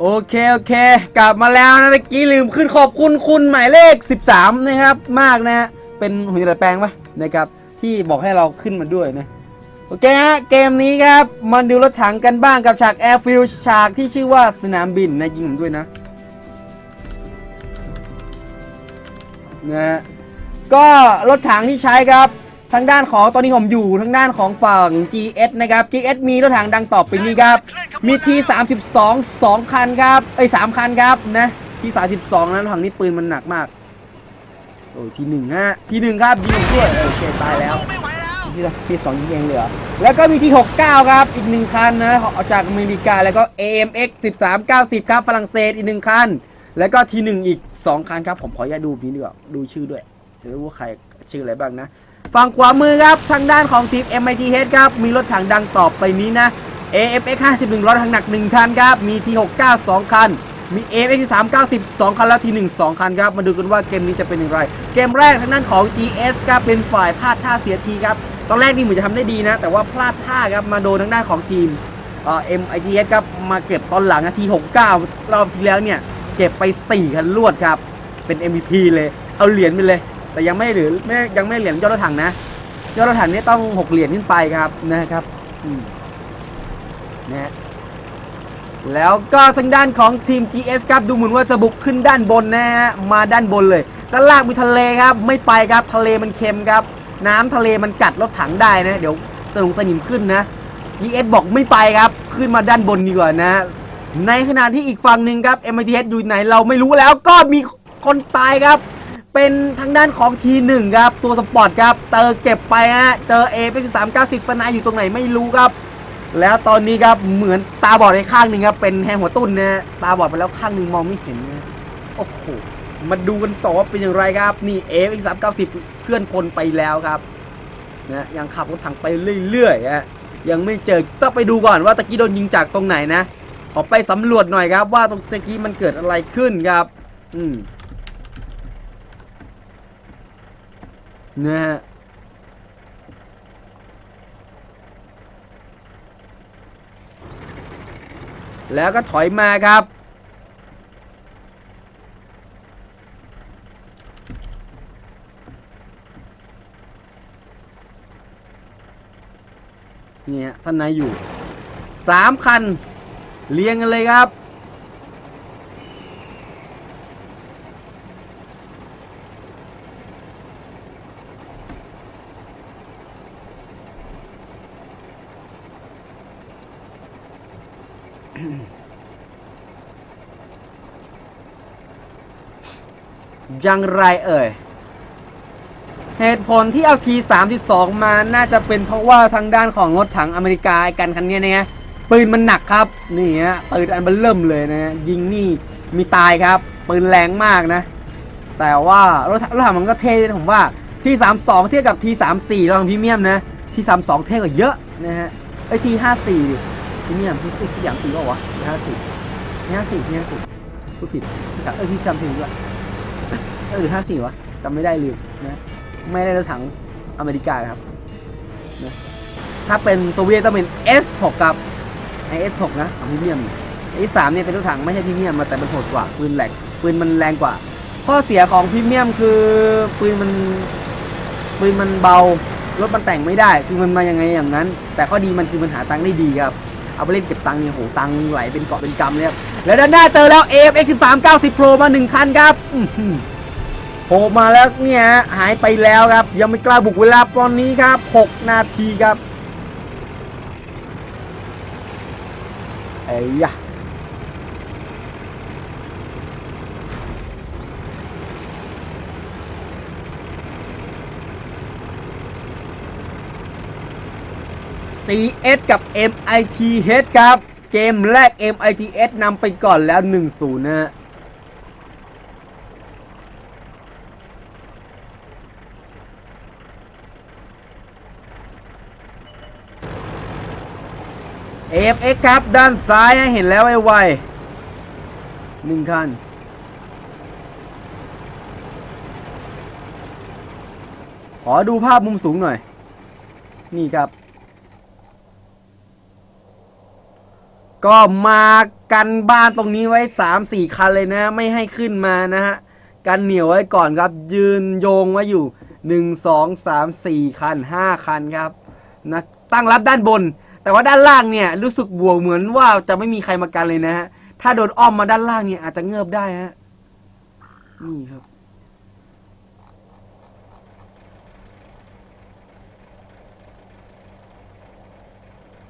โอเค โอเค กลับมาแล้วนะเมื่อกี้ลืมขึ้นขอบคุณคุณหมายเลข 13 นะครับ มากนะ เป็นหุ่นยนต์ดัดแปลงปะนะครับ ที่บอกให้เราขึ้นมาด้วยนะ โอเคฮะเกมนี้ครับ มันดูรถถังกันบ้างกับฉากแอร์ฟิลฉากที่ชื่อว่าสนามบินนะยิงผมด้วยนะนะก็รถถังที่ใช้ครับ ทางด้านของตอนนี้ผมอยู่ทางด้านของฝั่ง GS นะครับ GS มีรถถังดังต่อไปนี้ครับ มี T32 2 คันครับเอ้3คันครับนะ T32 นั้นรถถังนี้ปืนมันหนักมาก โอ้ทีหนึ่งฮะทีหนึ่งครับยิงด้วยโอเคตายแล้วที่ทีสองยิงเองเหลยเหรอแล้วก็มีที่69 ครับ อีกหนึ่งคันนะเอาจากอเมริกาแล้วก็ AMX 1390 ครับฝรั่งเศสอีกหนึ่งคัน แล้วก็ทีหนึ่งอีก 2 คันครับผมขออนุญาตดูนี้ดีกว่าดูชื่อด้วยจะรู้ว่าใครชื่ออะไรบ้างนะ ฝั่งขวามือครับ ทางด้านของทีม MITH ครับ มีรถถังดังต่อไปนี้นะ AMX 51รถถังหนัก 1 คันครับ มี T69 2 คัน มี AMX 390 2 คัน แล้ว T1 2 คันครับ มาดูกันว่าเกมนี้จะเป็นอย่างไร เกมแรกทางด้านของ GS ครับ เป็นฝ่ายพลาดท่าเสียทีครับ ตอนแรกนี่เหมือนจะทำได้ดีนะ แต่ว่าพลาดท่าครับ มาโดนทางด้านของทีมเอ่อ MITS ครับ มาเก็บตอนหลังนาที69รอบที่แล้วเนี่ย เก็บไป 4 คันรวดครับ เป็น MVP เลย เอาเหรียญไปเลย แต่ยังไม่หลือไม่ยังไม่เหรียญยอดรถถังนะยอดรถถังนี่ต้อง6เหรียญขึ้นไปครับนะครับนะแล้วก็ทางด้านของทีม GS ครับดูเหมือนว่าจะบุกขึ้นด้านบนนะฮะมาด้านบนเลยด้านล่างมีทะเลครับ ไม่ไปครับ ทะเลมันเค็มครับ น้ำทะเลมันกัดรถถังได้นะ เดี๋ยวสนุกสนิมขึ้นนะ GS บอกไม่ไปครับ ขึ้นมาด้านบนดีกว่านะ ในขณะที่อีกฝั่งหนึ่งครับ MITS อยู่ไหนเราไม่รู้แล้วก็มีคนตายครับ เป็นทางด้านของทีหนึ่งครับ ตัวสปอร์ตครับ เจอเก็บไปฮะ เจอเอเป็นสามเก้าสิบสนายอยู่ตรงไหนไม่รู้ครับ แล้วตอนนี้ครับเหมือนตาบอดในข้างหนึ่งครับ เป็นแฮงหัวตุ้นนะตาบอดไปแล้วข้างหนึ่งมองไม่เห็นนะโอ้โห มาดูกันต่อว่าเป็นอย่างไรครับ นี่เอฟสามเก้าสิบเคลื่อนพลไปแล้วครับนะยังขับรถถังไปเรื่อยๆฮะยังไม่เจอต้องไปดูก่อนว่าตะกี้โดนยิงจากตรงไหนนะ ขอไปสำรวจหน่อยครับ ว่าตรงตะกี้มันเกิดอะไรขึ้นครับ อืม นะฮะแล้วก็ถอยมาครับ เนี่ยท่านนายอยู่สามคัน เรียงกันเลยครับ ยังไรเอ่ย เหตุผลที่เอาที32มจุดสองมาน่าจะเป็นเพราะว่าทางด้านของรถถังอเมริกาไอ้กันคันนี้นะฮะปืนมันหนักครับ นี่ฮะปืนอันเบลเริ่มเลยนะฮะยิงนี่มีตายครับ ปืนแรงมากนะ แต่ว่ารถถังรถถังมันก็เท่ผมว่าที่32เทียบกับที34รองพรีเมียมนะที่32เท่กว่าเยอะนะฮะไอ้ที 54ดิพรีเมียมที่ที่อย่างสี่ก็วะที54ที54ที54พูดผิดที่สามเออที่34ด้วยเออหรือ54วะจำไม่ได้ลืมนะไม่ได้รถถังอเมริกาครับนะถ้าเป็นโซเวียตต้องเป็น S6 ครับไอ S6 นะของพรีเมียมไอ S3 เนี่ยเป็นรถถังไม่ใช่พรีเมียมมาแต่มันโหดกว่าปืนแหลกปืนมันแรงกว่า ข้อเสียของพรีเมียมคือปืนมันปืนมันเบารถมันแต่งไม่ได้ คือมันมายังไงอย่างนั้น แต่ข้อดีมันคือมันหาตังค์ได้ดีครับ เอาไปเล่นเก็บตังค์เนี่ยโหตังค์ไหลเป็นเกาะเป็นกำเลยครับแล้วด้านหน้าเจอแล้ว AFX 13 90 Pro มาหนึ่งคันครับโผล่มาแล้วเนี่ยหายไปแล้วครับ ยังไม่กล้าบุกเวลาตอนนี้ครับ 6 นาทีครับเอ้ยยะ จีเอสกับ MITH ครับ เกมแรก MITS นำไปก่อนแล้ว 1-0 นะฮะ AFX ครับด้านซ้ายเห็นแล้วไอ้ไวหนึ่งคันขอดูภาพมุมสูงหน่อย นี่ครับ ก็มากันบ้านตรงนี้ไว้สามสี่คันเลยนะ ไม่ให้ขึ้นมานะฮะ กันเหนียวไว้ก่อนครับ ยืนโยงไว้อยู่หนึ่งสองสามสี่คันห้าคันครับนะตั้งรับด้านบน แต่ว่าด้านล่างเนี่ย รู้สึกวัวเหมือนว่าจะไม่มีใครมากันเลยนะฮะ ถ้าโดนอ้อมมาด้านล่างเนี่ยอาจจะเงือบได้ฮะ นี่ครับ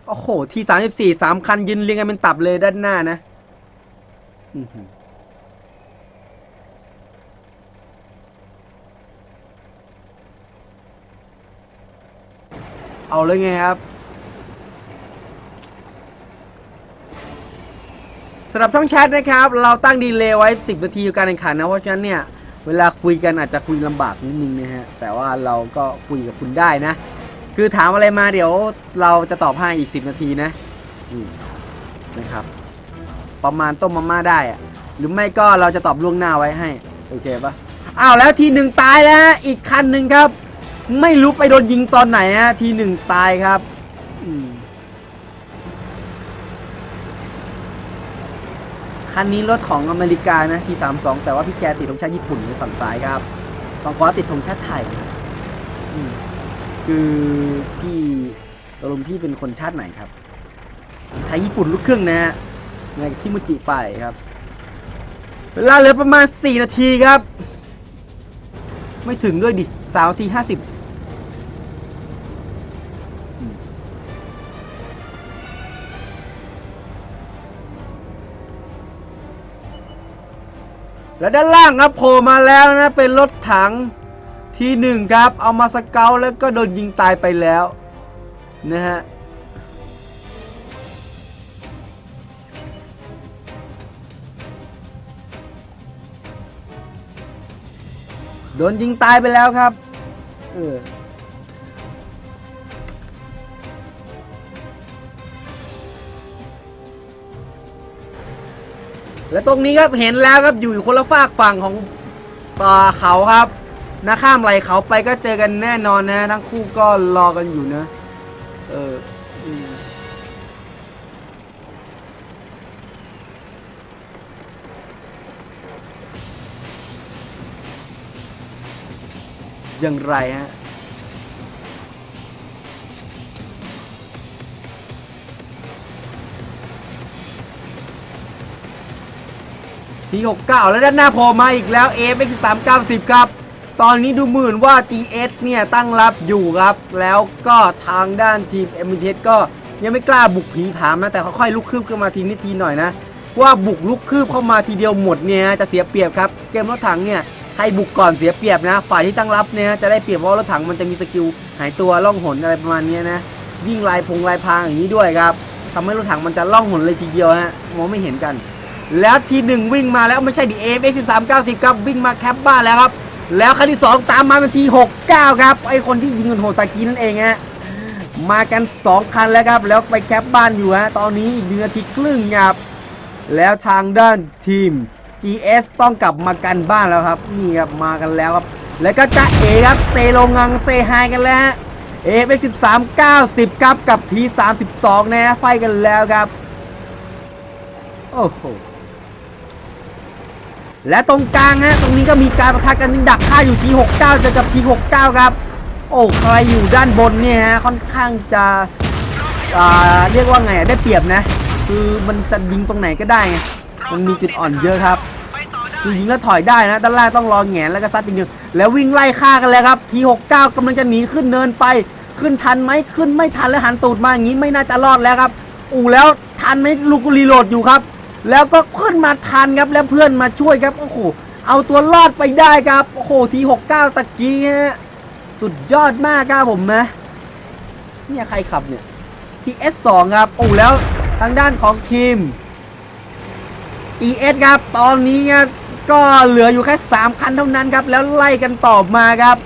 โอ้โห ที่สามสิบสี่สามคันยืนเรียงกันเป็นตับเลยด้านหน้านะเอาเลยไงครับสำหรับช่องแชทนะครับ เราตั้งดีเลย์ไว้ 10 นาทีการแข่งขันนะ เพราะฉะนั้นเนี่ย เวลาคุยกันอาจจะคุยลำบากนิดนึงนะฮะ แต่ว่าเราก็คุยกับคุณได้นะ คือถามอะไรมาเดี๋ยวเราจะตอบให้อีก 10 นาทีนะนะครับ ประมาณต้มมาม่าได้อะหรือไม่ก็เราจะตอบล่วงหน้าไว้ให้ โอเคปะอ้าวแล้วทีหนึ่งตายแล้วอีกคันหนึ่งครับ ไม่รู้ไปโดนยิงตอนไหนฮะทีหนึ่งตายครับคันนี้รถของอเมริกานะทีสามสองแต่ว่าพี่แกติดธงชาติญี่ปุ่นในฝั่งซ้ายครับฝั่งขวาติดธงชาติไทยครับ คือพี่ตกลงพี่เป็นคนชาติไหนครับไทยญี่ปุ่นลูกครึ่งนะฮะไงกับคิมุจิไปครับ เวลาเหลือประมาณ 4 นาทีครับ ไม่ถึงด้วยดิสามนาทีห้าสิบแล้วด้านล่างครับโผล่มาแล้วนะ เป็นรถถัง ที่หนึ่งครับ เอามาสเกลแล้วก็โดนยิงตายไปแล้วนะฮะโดนยิงตายไปแล้วครับเออและตรงนี้ครับเห็นแล้วครับอยู่คนละฝากฝั่งของป่าเขาครับ นะข้ามไหลเขาไปก็เจอกันแน่นอนนะ ทั้งคู่ก็รอกันอยู่นะ เอออย่างไรฮะที69 แล้วด้านหน้าโผล่มาอีกแล้ว a f x 13 90 ครับ ตอนนี้ดูเหมือนว่า GS เนี่ยตั้งรับอยู่ครับ แล้วก็ทางด้านทีม m อ t ก็ยังไม่กล้าบุกผีผามนะ แต่ค่อยๆลุกคืบขึ้นมาทีนิดทีหน่อยนะ ว่าบุกลุกคืบเข้ามาทีเดียวหมดเนี่ยจะเสียเปรียบครับ เกมรถถังเนี่ยใครบุกก่อนเสียเปรียบนะ ฝ่ายที่ตั้งรับเนี่ยจะได้เปรียบเพราะว่ารถถังมันจะมีสกิลหายตัวล่องหนอะไรประมาณนี้นะ ยิ่งลายพงลายพรางอย่างนี้ด้วยครับทำให้รถถังมันจะล่องหนเลยทีเดียวฮะมองไม่เห็นกัน แล้วทีหนึ่งวิ่งมาแล้วไม่ใช่ดีเอฟเอ็กสิบสามเก้าสิบครับวิ่งมาแคปบ้านแล้วครับ แล้วคันที่สองตามมาเป็นทีหกเก้าครับ ไอคนที่ยิงกันโหดตะกี้นั่นเองฮะมากันสองคันแล้วครับ แล้วไปแคปบ้านอยู่ฮะตอนนี้อีกหนึ่งนาทีครึ่งครับ แล้วทางด้านทีม GS ต้องกลับมากันบ้านแล้วครับ นี่ครับมากันแล้วครับ แล้วก็จะเอครับเซโลงังเซไฮกันแล้วฮะเอฟเอ็กสิบสามเก้าสิบครับกับทีสามสิบสองนะไฟกันแล้วครับ โอ้โห และตรงกลางฮะตรงนี้ก็มีการประทะกันดักฆ่าอยู่ที69เจอกับที69ครับ โอ้ใครอยู่ด้านบนเนี่ยฮะค่อนข้างจะอ่าเรียกว่าไงอะได้เปรียบนะ คือมันจะยิงตรงไหนก็ได้ไงมันมีจุดอ่อนเยอะครับคือยิงแล้วถอยได้นะด้านล่างต้องรอแงนแล้วก็ซัดอีกหนึ่งแล้ววิ่งไล่ฆ่ากันแล้วครับที69กำลังจะหนีขึ้นเนินไปขึ้นทันไหมขึ้นไม่ทันแล้วหันตูดมาอย่างนี้ไม่น่าจะรอดแล้วครับ อู้แล้วทันไหมลูกรีโหลดอยู่ครับ แล้วก็ขึ้นมาทันครับแล้วเพื่อนมาช่วยครับโอ้โหเอาตัวรอดไปได้ครับโอ้โหที69ตะกี้ฮะสุดยอดมากครับผมนะเนี่ยใครขับเนี่ยทีเอสสองครับโอ้แล้วทางด้านของทีม ES ครับ ตอนนี้เนี่ยก็เหลืออยู่แค่ 3 คันเท่านั้นครับ แล้วไล่กันต่อมาครับ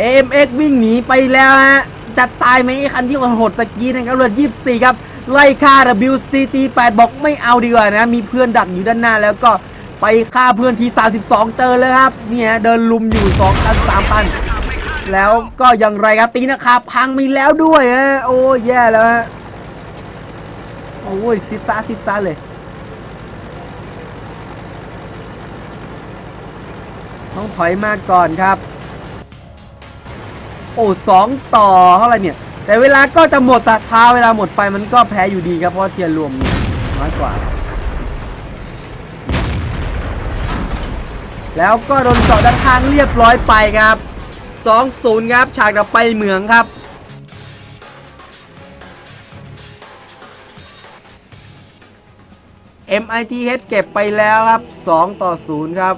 AMX วิ่งหนีไปแล้วฮะจะตายไหมคันที่โหดตะกี้นะครับเหลือ24 ครับ ไล่ฆ่า WCG 8 บอกไม่เอาดีกว่านะ มีเพื่อนดักอยู่ด้านหน้าแล้วก็ไปฆ่าเพื่อนที32 เจอเลยครับ เนี่ยเดินลุมอยู่2คัน3คันแล้วก็อย่างไรครับตีนะครับ พังมีแล้วด้วยฮะโอ้แย่แล้วฮะโอ้โอ้ยซิซ่าซิซ่าเลยต้องถอยมาก่อนครับ โอ้สองต่อเท่าไหร่เนี่ย แต่เวลาก็จะหมดตาเท้าเวลาหมดไปมันก็แพ้อยู่ดีครับเพราะเทียร์รวมน้อยกว่า แล้วก็โดนเจาะด้านข้างเรียบร้อยไปครับ2-0ครับฉากต่อไปเหมืองครับ MITH เก็บไปแล้วครับ 2 ต่อ 0 ครับ